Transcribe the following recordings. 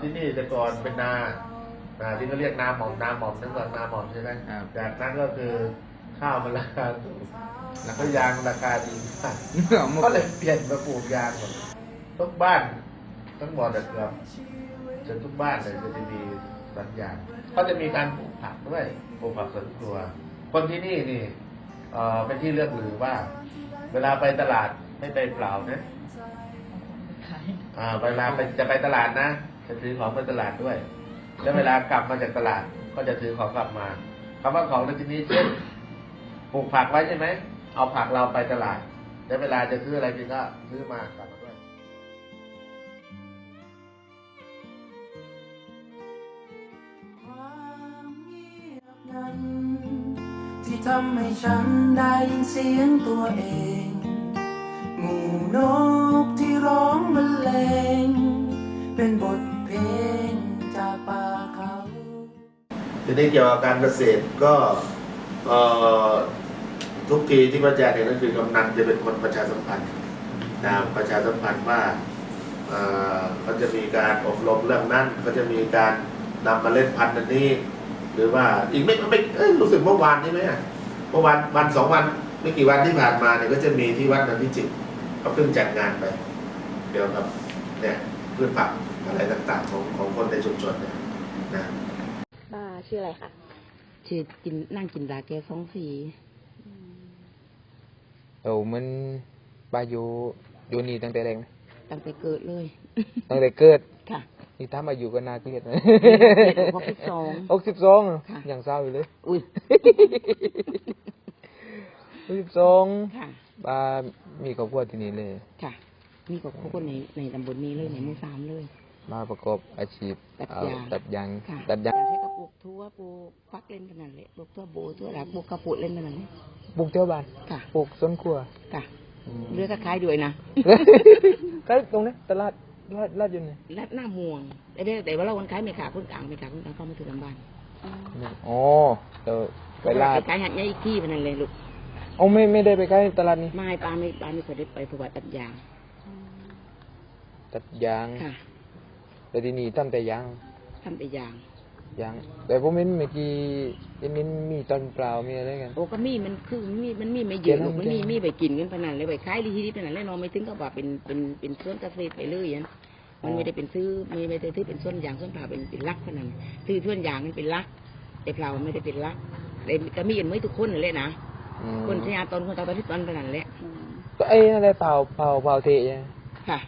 ที่นี่แต่ก่อนเป็นนานาที่เขาเรียกนาหม่อมนาหม่อมนั่นก่อนนาหม่อมใช่ไหมครับจากนั้นก็คือข้าวมันราคาสูงแล้วก็ยางราคาดีมากเอามาก็เลยเปลี่ยนมาปลูกยางหมดทุกบ้านทั้งหมดอะเกือบจนทุกบ้านเลยจะมีสวนยางก็จะมีการปลูกผักด้วยปลูกผักสวนครัว คนที่นี่นี่เอ่อเป็นที่เรื่องลือว่า เวลาไปตลาดไม่ไปเปล่านะ อ่าเวลาไปจะไปตลาดนะ จะถือของไปตลาดด้วย แล้วเวลากลับมาจากตลาด ก็จะถือของกลับมาคำว่าของในที่นี้เช่นปลูกผักไว้ใช่ไหม เอาผักเราไปตลาด แล้วเวลาจะซื้ออะไรกินก็ซื้อมากลับมาด้วยความเงียบนั้นที่ทำให้ฉันได้ยินเสียงตัวเองหมู่นกที่ร้องบรรเล ง เป็นบทเพลงจากป่าเขาทีนี้เกี่ยวกับการเกษตรก็เอ่อทุกทีที่พระอาจารย์เนี่ยก็คือกำนันจะเป็นคนประชาสัมพันธ์นะประชาสัมพันธ์ว่าเอ่อเขาจะมีการอบรมเรื่องนั้นก็จะมีการนำมาเล่นพันธุ์อันนี้ หรือว่าอีกไม่ไม่เอ้ยรู้สึกเมื่อวานนี่ไหมอะเมื่อวันวันสองวันไม่กี่วันที่ผ่านมาเนี่ยก็จะมีที่วัดนันทิจิตรเขาเพิ่งจัดงานไป เกี่ยวกับ เนี่ยพืชผักอะไรต่างๆ ของของคนในชุมชนเนี่ยนะป้าชื่ออะไรคะชื่อกินนั่งกินดาแกสองสีเออมันบาอยู่อยู่นี่ตั้งแต่แรกนะตั้งแต่เกิดเลย ตั้งแต่เกิดค่ะ นี่ถ้ามาอยู่ก็น่าเกลียดนะหกสิบสองหกสิบสองค่ะอย่างเศร้าอยู่เลย อุ้ยหกสิบสองค่ะบามีครอบครัวที่นี่เลย ค่ะ มีกับคนในในตำบลนี้เลยในหมู่สามเลย มาประกอบอาชีพตัดเอายางตัดยางค่ะตัดยางใช้กระปุกทั่วปลูกฟักเล่นกันนั่นแหละปลูกทั่วโบทั่วหลักปลูกกระปุกเล่นกันนั่นแหละปลูกเที่ยวบ้านค่ะปลูกสวนครัวค่ะอืมเรือก็ขายด้วยนะใกล้ตรงนี้ตลาดลาดลาดอยู่ไหนลัดหน้าม่วงแต่เดี๋ยวแต่ว่าเราคนขายไม่ขาคนกลางไม่ขาคนกลางเข้ามาถึงลำบานอ๋อเดี๋ยวไปลาดขายหัดใหญ่อีกที่พนันเลยลูกเอาไม่ไม่ได้ไปใกล้ตลาดนี้ไม่ปลาไม่ปลาไม่เคยได้ไปเพราะว่าตัดยาง ตัดยางค่ะแต่ที่นี่ทำแต่ยางทำแต่ยาง ยาง แต่ผมเห็นเมื่อกี้เห็นมันมีตอนเปล่ามีอะไรกัน โอ้ก็มีมันคือมันมีมันมีไม่เยอะหรอกเดี๋ยวนะมันมีเดี๋ยวมีไปกินกันพนันเลยไปขายดีที่พนันเลยเนอนไม่ถึงก็ว่าเป็นเป็นเป็นสวนเกษตรไปเลยอย่างนั้นมันไม่ได้เป็นซื้อไม่ไม่ได้ซื้อเป็นสวนยางสวนเปล่าเป็นเป็นลักพนันซื้อสวนยางมันเป็นลัก แต่เปล่ามันไม่ได้เป็นลักแต่ก็มีกันไม่ทุกคนเลยนะอืมคนที่อาตอนคนตาตอนที่ตอนพนันแหละก็ไอ้อะไรเปล่าเปล่าเปล่าเทะค่ะ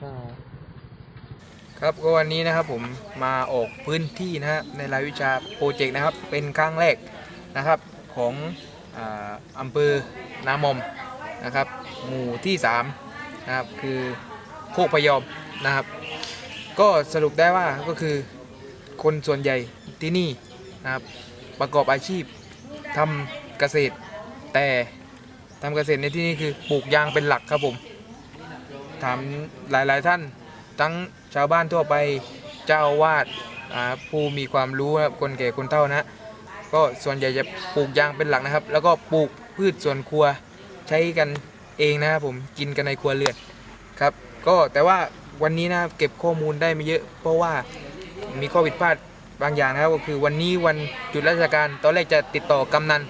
ครับก็วันนี้นะครับผมมาออกพื้นที่นะฮะในรายวิชาโปรเจกต์นะครับ เป็นครั้งแรกนะครับของอาอำเภอนามอมนะครับ หมู่ที่3นะครับคือโคกพยอมนะครับ ก็สรุปได้ว่าก็คือคนส่วนใหญ่ที่นี่นะครับประกอบอาชีพทำเกษตร แต่ทำเกษตรในที่นี้คือปลูกยางเป็นหลักครับผมถามหลายๆท่าน ทั้งชาวบ้านทั่วไปเจ้าอาวาดผู้มีความรู้ครับคนแก่คนเฒ่านะก็ส่วนใหญ่จะปลูกยางเป็นหลักนะครับ แล้วก็ปลูกพืชสวนครัวใช้กันเองนะครับผมกินกันในครัวเรือนครับ ก็แต่ว่าวันนี้นะครับเก็บข้อมูลได้ไม่เยอะ เพราะว่ามีข้อผิดพลาดบางอย่างนะครับก็คือวันนี้วันหยุดราชการตอนแรกจะติดต่อกำนัน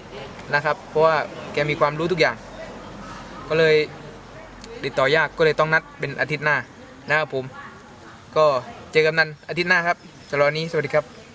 นะครับ เพราะว่าแกมีความรู้ทุกอย่าง ก็เลยติดต่อยากก็เลยต้องนัดเป็นอาทิตย์หน้า นะครับผม ก็เจอกันนั้นอาทิตย์หน้าครับสำหรับวันนี้สวัสดีครับ